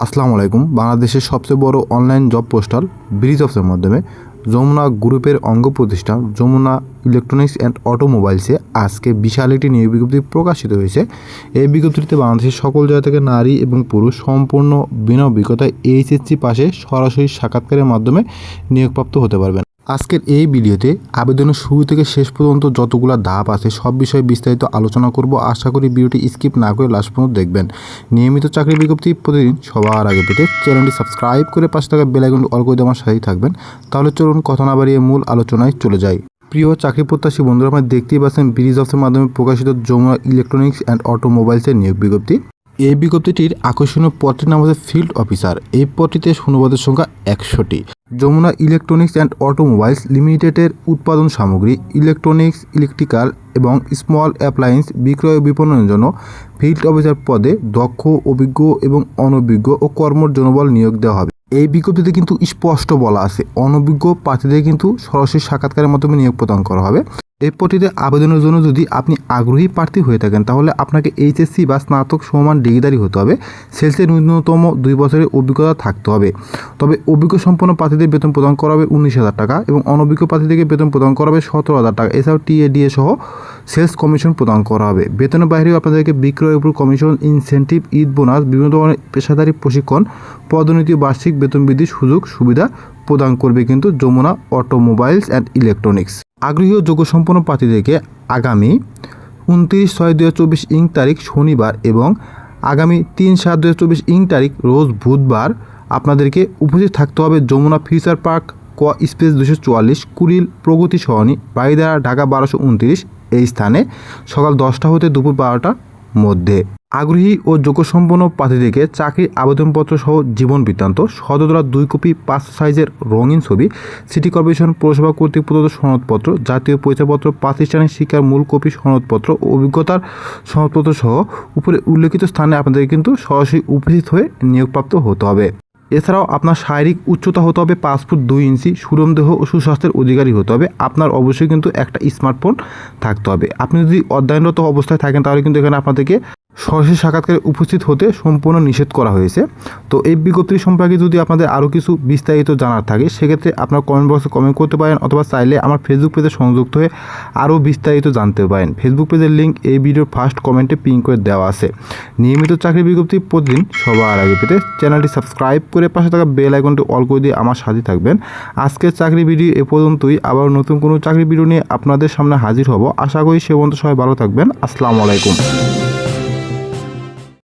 আসসালামু আলাইকুম। বাংলাদেশের সবচেয়ে বড় অনলাইন জব পোস্টাল ব্রিজ অফসের মাধ্যমে যমুনা গ্রুপের অঙ্গ প্রতিষ্ঠান যমুনা ইলেকট্রনিক্স অ্যান্ড অটোমোবাইলসে আজকে বিশাল একটি নিয়োগ বিজ্ঞপ্তি প্রকাশিত হয়েছে। এই বিজ্ঞপ্তিতে বাংলাদেশের সকল জায়গা থেকে নারী এবং পুরুষ সম্পূর্ণ বিনা অভিজ্ঞতায় এইচএসসি পাশে সরাসরি সাক্ষাৎকারের মাধ্যমে নিয়োগপ্রাপ্ত হতে পারবেন। আজকের এই ভিডিওতে আবেদনের শুরু থেকে শেষ পর্যন্ত যতগুলো ধাপ আছে, সব বিষয়ে বিস্তারিত আলোচনা করব। আশা করি ভিডিওটি স্কিপ না করে লাস্ট পর্যন্ত দেখবেন। নিয়মিত চাকরি বিজ্ঞপ্তি প্রতিদিন সবার আগে পেতে চ্যানেলটি সাবস্ক্রাইব করে পাশে থাকা বেলাইকনটি অল করে আমার সাথেই থাকবেন। তাহলে চলুন কথা না বাড়িয়ে মূল আলোচনায় চলে যাই। প্রিয় চাকরি প্রত্যাশী বন্ধুরা, আপনারা দেখতেই পাচ্ছেন ব্রিজ অফের মাধ্যমে প্রকাশিত যমুনা ইলেকট্রনিক্স অ্যান্ড অটোমোবাইলসের নিয়োগ বিজ্ঞপ্তি। এই বিজ্ঞপ্তিটির আকর্ষণীয় পদটির নাম হচ্ছে ফিল্ড অফিসার এই পদটিতে শূন্যপদের সংখ্যা একশোটি যমুনা ইলেকট্রনিক্স অ্যান্ড অটোমোবাইলস লিমিটেডের উৎপাদন সামগ্রী ইলেকট্রনিক্স ইলেকট্রিক্যাল এবং স্মল অ্যাপ্লায়েন্স বিক্রয় ও বিপণনের জন্য ফিল্ড অফিসার পদে দক্ষ, অভিজ্ঞ এবং অনভিজ্ঞ ও কর্মর জনবল নিয়োগ দেওয়া হবে। এই বিজ্ঞপ্তিতে কিন্তু স্পষ্ট বলা আছে, অনভিজ্ঞ প্রার্থীদের কিন্তু সরাসরি সাক্ষাৎকারের মাধ্যমে নিয়োগ প্রদান করা হবে। এই পদটিতে আবেদনের জন্য যদি আপনি আগ্রহী প্রার্থী হয়ে থাকেন, তাহলে আপনাকে এইচএসসি বা স্নাতক সমান ডিগ্রিদারি হতে হবে। সেলসের ন্যূনতম দুই বছরের অভিজ্ঞতা থাকতে হবে। তবে অভিজ্ঞ সম্পন্ন প্রার্থীদের বেতন প্রদান করা হবে উনিশ হাজার টাকা এবং অনভিজ্ঞ প্রার্থীদেরকে বেতন প্রদান করা হবে সতেরো হাজার টাকা। এছাড়াও টিএডিএ সহ সেলস কমিশন প্রদান করা হবে। বেতনের বাইরেও আপনাদেরকে বিক্রয়ের উপর কমিশন ইনসেন্টিভ ঈদ বোনাস বিভিন্ন ধরনের পেশাদারি প্রশিক্ষণ, পদোন্নতি বার্ষিক বেতন বৃদ্ধির সুযোগ সুবিধা প্রদান করবে কিন্তু যমুনা অটোমোবাইলস অ্যান্ড ইলেকট্রনিক্স আগ্রহী যোগ্যসম্পন্ন যোগ্য সম্পন্ন প্রার্থীদেরকে আগামী উনত্রিশ ছয় দু চব্বিশ ইং তারিখ শনিবার এবং আগামী তিন সাত দু চব্বিশ ইং তারিখ রোজ বুধবার আপনাদেরকে উপস্থিত থাকতে হবে যমুনা ফিউচার পার্ক, ক স্পেস দুশো চুয়াল্লিশ, কুড়িল প্রগতি সহনী বাইদারা ঢাকা বারোশো উনত্রিশ এই স্থানে সকাল দশটা হতে দুপুর বারোটার মধ্যে। আগ্রহী ও যোগ্যসম্পন্ন প্রার্থীদেরকে চাকরির আবেদনপত্র সহ জীবন বৃত্তান্ত সদতলা দুই কপি পাঁচ সাইজের রঙিন ছবি, সিটি কর্পোরেশন পৌরসভা কর্তৃক প্রদত্ত সনদপত্র, জাতীয় পরিচয়পত্র, প্রাতিষ্ঠানিক শিক্ষার মূল কপি সনদপত্র ও অভিজ্ঞতার সনদপত্র সহ উপরে উল্লেখিত স্থানে আপনাদের কিন্তু সরাসরি উপস্থিত হয়ে নিয়োগপ্রাপ্ত হতে হবে। এছাড়াও আপনার শারীরিক উচ্চতা হতে হবে পাঁচ ফুট দুই ইঞ্চি সুরম দেহ ও সুস্বাস্থ্যের অধিকারী হতে হবে। আপনার অবশ্যই কিন্তু একটা স্মার্টফোন থাকতে হবে। আপনি যদি অধ্যয়নরত অবস্থায় থাকেন, তাহলে কিন্তু এখানে আপনাদেরকে সরাসরি সাক্ষাৎকারে উপস্থিত হতে সম্পূর্ণ নিষেধ করা হয়েছে। তো এই বিজ্ঞপ্তি সম্পর্কে যদি আপনাদের আরও কিছু বিস্তারিত জানার থাকে, সেক্ষেত্রে আপনার কমেন্ট বক্সে কমেন্ট করতে পারেন অথবা চাইলে আমার ফেসবুক পেজে সংযুক্ত হয়ে আরও বিস্তারিত জানতে পারেন। ফেসবুক পেজের লিঙ্ক এই ভিডিওর ফার্স্ট কমেন্টে পিন করে দেওয়া আছে। নিয়মিত চাকরি বিজ্ঞপ্তি প্রতিদিন সবার আগে পেতে চ্যানেলটি সাবস্ক্রাইব করে পাশে থাকা বেল আইকনটি অল করে দিয়ে আমার সাথে থাকবেন। আজকের চাকরি ভিডিও এ পর্যন্তই। আবার নতুন কোনো চাকরি ভিডিও নিয়ে আপনাদের সামনে হাজির হব। আশা করি সে পর্যন্ত সবাই ভালো থাকবেন। আসসালামু আলাইকুম।